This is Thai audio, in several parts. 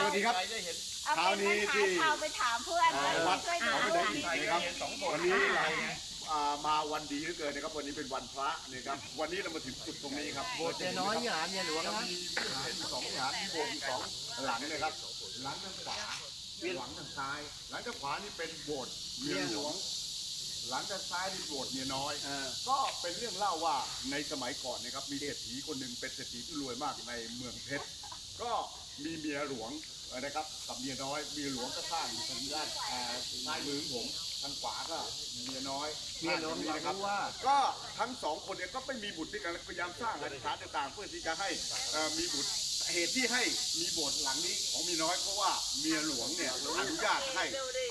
สวัสดีครับ เอาเช้านี้เป็นที่ปัญหาชาวไปถามเพื่อนวัดช่วยเขาถามไม่ได้ยินนะครับวันนี้เราอ่ามาวันดีเหลือเกินนะครับวันนี้เป็นวันพระนะครับวันนี้เรามาถึงจุดตรงนี้ครับโบสถ์เมียน้อยอย่าเมียหลวงจะนะมีวิหารสองวิหารมีโบสถ์อยู่สองหลังนะครับหลังทางขวาหลังทางซ้าย หลังทางขวานี่เป็นโบสถ์เมียหลวง หลังทางซ้ายนี่โบสถ์เมียน้อย ก็เป็นเรื่องเล่าว่าในสมัยก่อนนะครับมีเศรษฐีคนหนึ่งเป็นเศรษฐีที่รวยมากในเมืองเพชร ก็มีเมียหลวงนะครับกับเมียน้อยเมียหลวงก็สร้างอยู่ทางด้านอ่าซ้ายมือของผมทางขวาก็เมียน้อยเมียหลวงอยากนะครับรู้ว่า ก็ทั้งสองคนเนี่ยก็ไม่มีบุตรด้วยกันพยายามสร้างอธิษฐานต่างๆ เพื่อที่จะให้เอ่อมีบุตรเหตุที่ให้มีโบสถ์หลังนี้ของเมียน้อยเพราะว่าเมียหลวงเนี่ยอนุญาตให้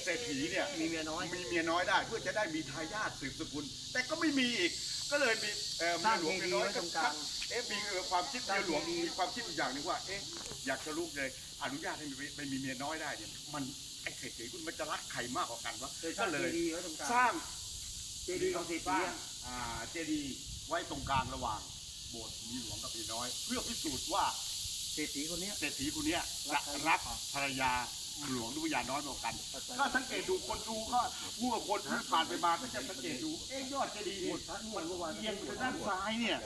เศรษฐีเนี่ยมีเมียน้อยมีเมียน้อยได้เพื่อจะได้มีทายาทสืบสกุล แต่ก็ไม่มีอีก ก็เลยมีเอ่อสร้างเมียหลวงเจเมียน้อยดีย์ไว้ตรงกลางเอ๊ะมีเอ่อความคิดสร้าเมีงยหลวงเจดีย์มีความคิดอีกอย่างหนึงว่าเอ๊ะอยากจะรู้เลยอนุญาตให้มีไม่มีเมียน้อยได้เนี่ยมันไอ้เศรษฐีคุณมันจะรักใครมากกว่ากันวะเคยสก็ร้างเลเจยดีย์ไว้ตรงกลางสร้างเจดีย์ของเศรษสฐีร้างอะอ่าเจดีย์ไว้ตรงกลางระหว่างโบสถ์มีหลวงกับมีน้อย เพื่อพิสูจน์ว่าเศรษฐีคนเนี้ยเศรษฐีคนเนี้ยรักรักภรรยา หลวงหรือวิญญาน้อยกว่ากัน ก็สังเกตดูคนดูก็มื่อคนที่ผ่านไปมาก็จะสังเกตดู เอ๊ะยอดเจดีเนี่ยเอียงไปด้านซ้ายเนี่ย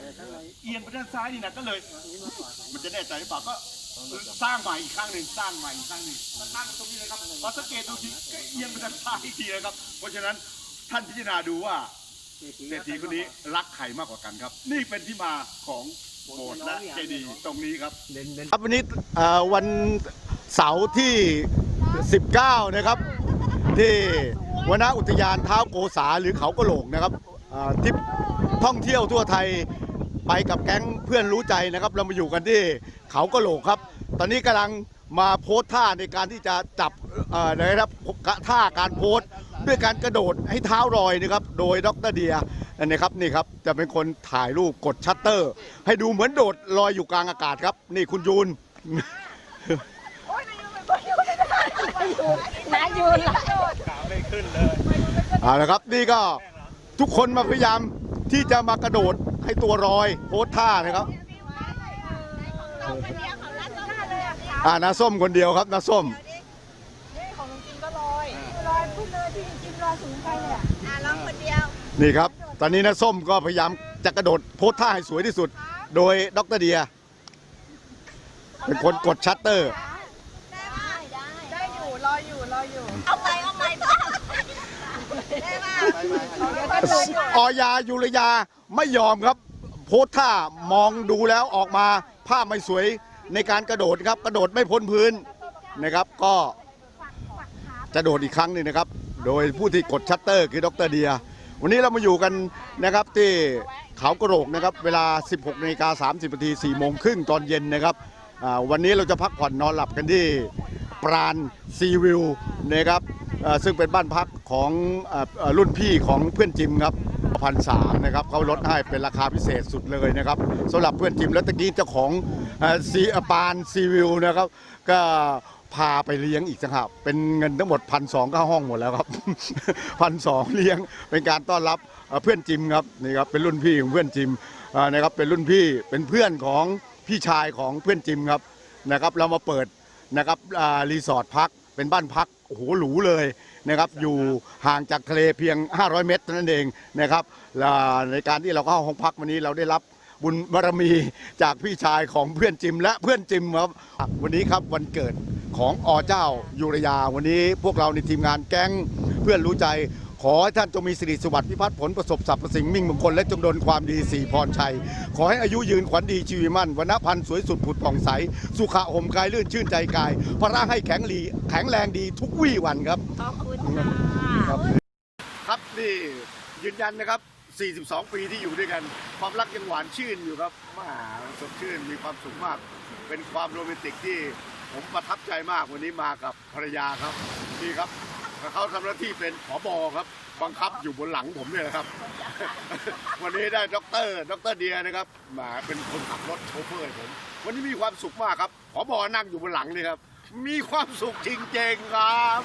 เอียงไปด้านซ้ายนี่นะก็เลย มันจะแน่ใจหรือเปล่าก็สร้างใหม่อีกครั้งหนึ่งสร้างใหม่อีกครั้งหนึ่งแล้วตั้งตรงนี้เลยครับพอสังเกตดูทีก็เอียงไปด้านซ้ายอีกทีนะครับ เพราะฉะนั้นท่านพิจารณาดูว่าเศรษฐีคนนี้รักใครมากกว่ากันครับ นี่เป็นที่มาของโบสถ์และเจดีย์ตรงนี้ครับครับวันนี้วัน เสาร์ที่ 19 นะครับ ที่วนอุทยานเท้าโกษาหรือเขากะโหลกนะครับทิปท่องเที่ยวทั่วไทยไปกับแก๊งเพื่อนรู้ใจนะครับ เรามาอยู่กันที่เขากะโหลกครับ ตอนนี้กำลังมาโพสท่าในการที่จะจับนะครับท่าการโพสด้วยการกระโดดให้เท้ารอยนะครับ โดยดรเดียนะครับนี่ครับจะเป็นคนถ่ายรูปกดชัตเตอร์ ให้ดูเหมือนโดดลอยอยู่กลางอากาศครับ นี่คุณยูน น้ายืนละเอาละครับนี่ก็ทุกคนมาพยายามที่จะมากระโดดให้ตัวรอยโพสท่านะครับอ่านาส้มคนเดียวครับนาส้มของลุงจิมก็ลอยลอยพุ่งเลยที่จิมลอยสูงไปเลยอะลองคนเดียวนี่ครับ ตอนนี้นาส้มก็พยายามจะกระโดดโพสท่าให้สวยที่สุด โดยดรเดียเป็นคนกดชัตเตอร์ ได้ได้ได้อยู่ร ออยู่เอาไปเอาไปบ้าได้ป่ะออยายุรยาไม่ยอมครับ โพสท่ามองดูแล้วออกมาภาพไม่สวยในการกระโดดครับ กระโดดไม่พ้นพื้นนะครับก็จะโดดอีกครั้งหนึ่งนะครับ โดยผู้ที่กดชัตเตอร์คือดรเดีย วันนี้เรามาอยู่กันนะครับที่เขากระโหลกนะครับ เวลา 16นาฬิกา30นาที4โมงครึ่งตอนเย็นนะครับวันนี้เราจะพักผ่อนนอนหลับกันที่ ปราณซีวิวนะครับซึ่งเป็นบ้านพักของรุ่นพี่ของเพื่อนจิมครับพันสามนะครับเขาลดให้เป็นราคาพิเศษสุดเลยนะครับสำหรับเพื่อนจิมแล้วตะกี้เจ้าของอซีปานซีวิวนะครับ ก็พาไปเลี้ยงอีกสักครับเป็นเงินทั้งหมดพันสองค่าห้องหมดแล้วครับพันสองเลี้ยงเป็นการต้อนรับเพื่อนจิมครับนี่ครับเป็นรุ่นพี่ของเพื่อนจิมนะครับเป็นรุ่นพี่เป็นเพื่อนของพี่ชายของเพื่อนจิมครับนะครับ เรามาเปิด นะครับอ่ารีสอร์ทพักเป็นบ้านพักโอ้โหหรูเลยนะครับอยู่ห่างจากทะเลเพียง 500 เมตรเท่านั้นเองนะครับและในการที่เราเข้าห้องพักวันนี้เราได้รับบุญบารมีจากพี่ชายของเพื่อนจิมและเพื่อนจิมครับ วันนี้ครับวันเกิดของอเจ้ายุรยา วันนี้พวกเราในทีมงานแก๊งเพื่อนรู้ใจ ขอให้ท่านจงมีสิริสวัสดิ์พิพัฒน์ผลประสบสรรพสิ่งมิ่งมงคลและจงดลความดีสี่พรชัย ขอให้อายุยืนขวัญดีชีวิตมั่นวันพันธ์สวยสุดผุดผ่องใส สุขะห่มกายลื่นชื่นใจกาย พระร่างให้แข็งหลีแข็งแรงดีทุกวี่วันครับ ขอบคุณค่ะครับครับนี่ยืนยันนะครับ 42 ปีที่อยู่ด้วยกัน ความรักยังหวานชื่นอยู่ครับมาสดชื่นมีความสุขมาก เป็นความโรแมนติกที่ผมประทับใจมากวันนี้มากับภรรยาครับนี่ครับ เขาทำหน้าที่เป็นผอบอครับ บังคับอยู่บนหลังผมเนี่ยนะครับ วันนี้ได้ด็อกเตอร์ด็อกเตอร์เดียนะครับมาเป็นคนขับรถโชเฟอร์ให้ผม วันนี้มีความสุขมากครับผอบอนั่งอยู่บนหลังนี่ครับ มีความสุขจริงๆครับ